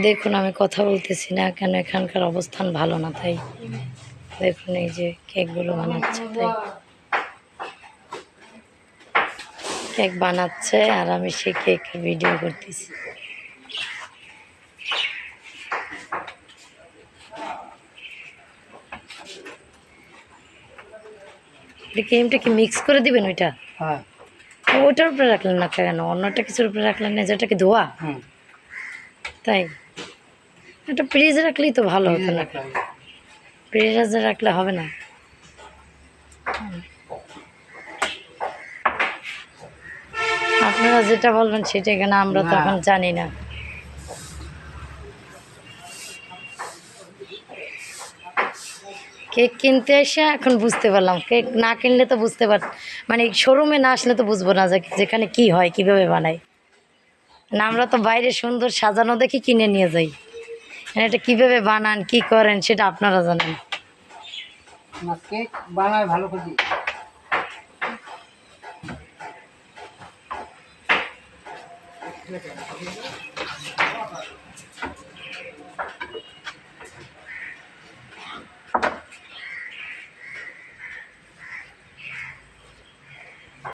দেখুন আমি কথা বলতেছি না কেন? এখানকার অবস্থান ভালো না তাই। দেখুন এই যে কেকগুলো বানাচ্ছে তাই। কেক বানাচ্ছে আর আমি সেই কেক ভিডিও করতেছি। ক্রিমটা কি মিক্স করে দিবেন ওইটা? হ্যাঁ। ওইটার উপরে রাখলেন না কেন? অন্যটা কিছুর উপরে রাখলেন না যেটা কি ধোয়া? তাই? এটা ফ্রিজে রাখলেই তো ভালো হতো না। ফ্রিজে রাখলে হবে না। আপনারা যেটা বলবেন সেটা এখানে আমরা তো না। এখন জানি না। কেক কিনতে এসে এখন বুঝতে পারলাম। কেক না কিনলে তো বুঝতে পার মানে শোরুমে না আসলে তো বুঝব না যে যেখানে কি হয় কীভাবে বানায় না আমরা তো বাইরে সুন্দর সাজানো দেখি কিনে নিয়ে যাই। এটা কীভাবে বানান কি করেন সেটা আপনারা জানেন ভালো।